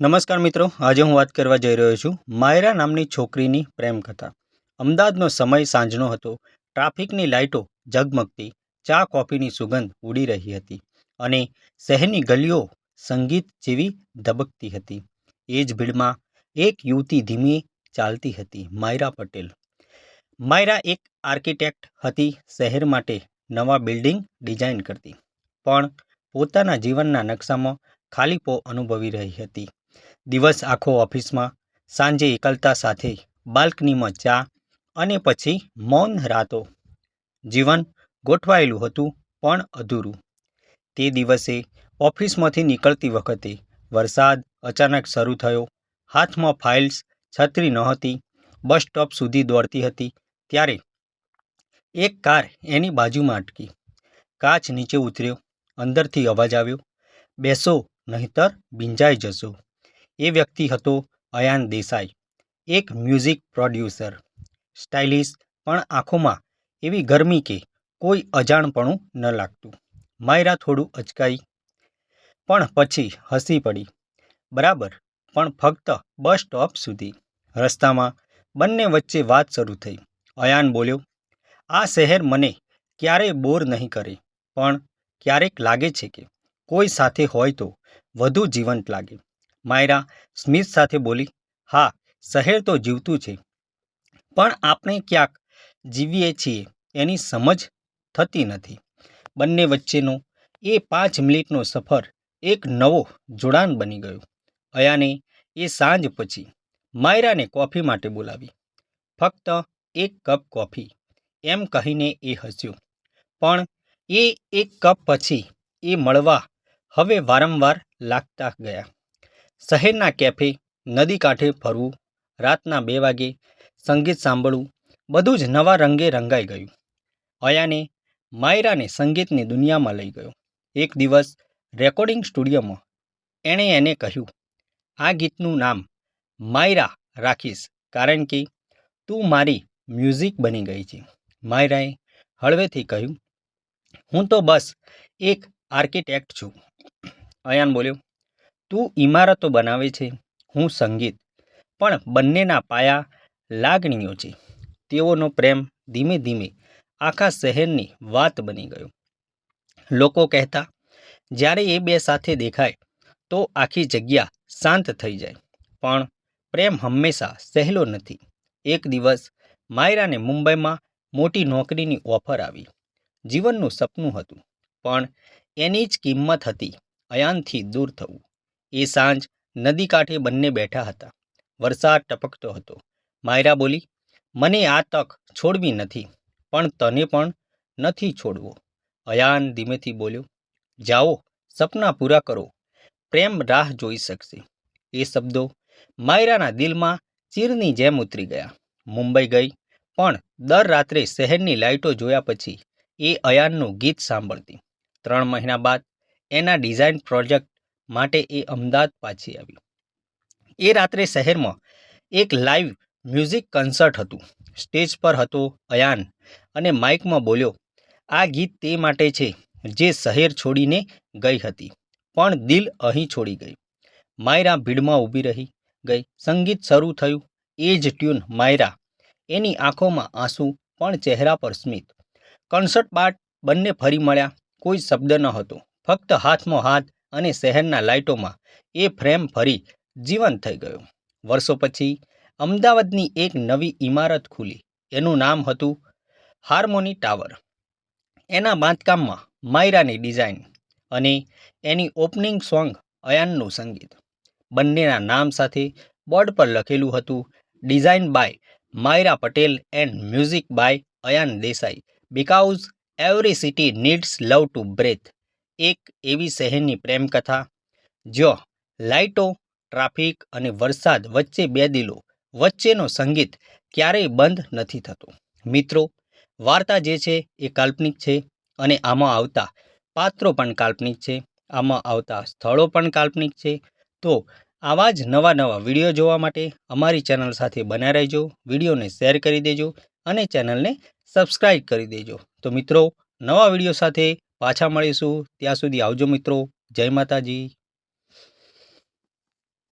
નમસ્કાર મિત્રો, આજે હું વાત કરવા જઈ રહ્યો છું માયરા નામની છોકરીની પ્રેમ કથા. અમદાવાદનો સમય સાંજનો હતો. ટ્રાફિકની લાઇટો ઝગમગતી, ચા કોફીની સુગંધ ઉડી રહી હતી અને શહેરની ગલીઓ સંગીત જેવી ધબકતી હતી. એ જ ભીડમાં એક યુવતી ધીમી ચાલતી હતી, માયરા પટેલ. માયરા એક આર્કિટેક્ટ હતી, શહેર માટે નવા બિલ્ડિંગ ડિઝાઇન કરતી. પણ પોતાના જીવનના નકશામાં ખાલીપો અનુભવી રહી હતી. દિવસ આખો ઓફિસમાં, સાંજે એકલતા સાથે બાલ્કનીમાં ચા અને પછી મૌન રાતો. જીવન ગોઠવાયેલું હતું પણ અધૂરું. તે દિવસે ઓફિસમાંથી નીકળતી વખતે વરસાદ અચાનક શરૂ થયો. હાથમાં ફાઇલ્સ છત્રી નહોતી. બસ સ્ટોપ સુધી દોડતી હતી. ત્યારે એક કાર એની બાજુમાં અટકી. કાચ નીચે ઉતર્યો. અંદરથી અવાજ આવ્યો, બેસો, નહીતર ભીંજાઈ જશો. એ વ્યક્તિ હતો અયાન દેસાઈ, એક મ્યુઝિક પ્રોડ્યુસર. સ્ટાઇલિશ, પણ આંખોમાં એવી ગરમી કે કોઈ અજાણપણું ન લાગતું. માયરા થોડું અચકાઈ, પણ પછી હસી પડી. બરાબર, પણ ફક્ત બસ સ્ટોપ સુધી. રસ્તામાં બંને વચ્ચે વાત શરૂ થઈ. અયાન બોલ્યો, આ શહેર મને ક્યારેય બોર નહીં કરે, પણ ક્યારેક લાગે છે કે કોઈ સાથે હોય તો વધુ જીવંત લાગે. માયરા સ્મિત સાથે બોલી, હા, શહેર તો જીવતું છે, પણ આપણે ક્યાંક જીવીએ છીએ એની સમજ થતી નથી. બંને વચ્ચેનો એ પાંચ મિનિટનો સફર એક નવો જોડાણ બની ગયો. અયાને એ સાંજ પછી માયરાને કોફી માટે બોલાવી. ફક્ત એક કપ કોફી, એમ કહીને એ હસ્યો. પણ એ એક કપ પછી એ મળવા હવે વારંવાર લાગતા ગયા. શહેરના કેફે, નદી કાંઠે ફરવું, રાતના બે વાગે સંગીત સાંભળવું, બધું જ નવા રંગે રંગાઈ ગયું. અયાને માયરાને સંગીતની દુનિયામાં લઈ ગયો. એક દિવસ રેકોર્ડિંગ સ્ટુડિયોમાં એણે એને કહ્યું, આ ગીતનું નામ માયરા રાખીશ, કારણ કે તું મારી મ્યુઝિક બની ગઈ છે. માયરાએ હળવેથી કહ્યું, હું તો બસ એક આર્કિટેક્ટ છું. અયાન બોલ્યો તું ઇમારતો બનાવે છે, હું સંગીત. પણ બંનેના પાયા લાગણીઓ છે. તેઓનો પ્રેમ ધીમે ધીમે આખા શહેરની વાત બની ગયો. લોકો કહેતા, જ્યારે એ બે સાથે દેખાય, તો આખી જગ્યા શાંત થઈ જાય. પણ પ્રેમ હંમેશા સહેલો નથી. એક દિવસ માયરાને મુંબઈમાં મોટી નોકરીની ઓફર આવી. જીવનનું સપનું હતું, પણ એની જ કિંમત હતી અયાનથી દૂર થવું. એ સાંજ નદી કાંઠે બંને બેઠા હતા. વરસાદ ટપકતો હતો. માયરા બોલી, મને આ તક છોડવી નથી, પણ તને પણ નથી છોડવો. અયાન ધીમેથી બોલ્યો, જાઓ, સપના પૂરા કરો. પ્રેમ રાહ જોઈ શકશે. એ શબ્દો માયરાના દિલમાં ચીરની જેમ ઉતરી ગયા. મુંબઈ ગઈ, પણ દર રાત્રે શહેરની લાઇટો જોયા પછી એ અયાનનું ગીત સાંભળતી. ત્રણ મહિના બાદ એના ડિઝાઇન પ્રોજેક્ટ માટે એ અમદાવાદ પાછી આવી એ રાત્રે શહેરમાં એક લાઈવ મ્યુઝિક કન્સર્ટ હતું. સ્ટેજ પર હતો અયાન અને માઇકમાં બોલ્યો, આ ગીત તે માટે છે જે શહેર છોડીને ગઈ હતી, પણ દિલ અહીં છોડી ગઈ માયરા ભીડમાં ઊભી રહી ગઈ. સંગીત શરૂ થયું. એ જ ટ્યુન માયરા. એની આંખોમાં આંસુ પણ ચહેરા પર સ્મિત. કન્સર્ટ બાદ બંને ફરી મળ્યા. કોઈ શબ્દ ન હતો. ફક્ત હાથમાં હાથ અને શહેરના લાઇટોમાં એ ફ્રેમ ફરી જીવંત થઈ ગયો. વર્ષો પછી અમદાવાદની એક નવી ઇમારત ખુલી. એનું નામ હતું હાર્મોની ટાવર. એના બાંધકામમાં માયરાની ડિઝાઇન અને એની ઓપનિંગ સોંગ અયાનનું સંગીત. બંનેના નામ સાથે બોર્ડ પર લખેલું હતું, design by Myra Patel and music by Ayaan Desai. Because every city needs love to breathe. એક એવી શહેરની પ્રેમકથા, જ્યાં લાઇટો, ટ્રાફિક અને વરસાદ વચ્ચે બે દિલો વચ્ચેનો સંગીત ક્યારેય બંધ નથી થતો. મિત્રો, વાર્તા જે છે એ કાલ્પનિક છે અને આમાં આવતા પાત્રો પણ કાલ્પનિક છે, આમાં આવતા સ્થળો પણ કાલ્પનિક છે. તો આવા જ નવા નવા વીડિયો જોવા માટે અમારી ચેનલ સાથે બન્યા રહેજો, વિડીયોને શેર કરી દેજો અને ચેનલને સબસ્ક્રાઈબ કરી દેજો. તો મિત્રો, નવા વીડિયો સાથે પાછા મળીશું. ત્યાં સુધી આવજો મિત્રો. જય માતાજી.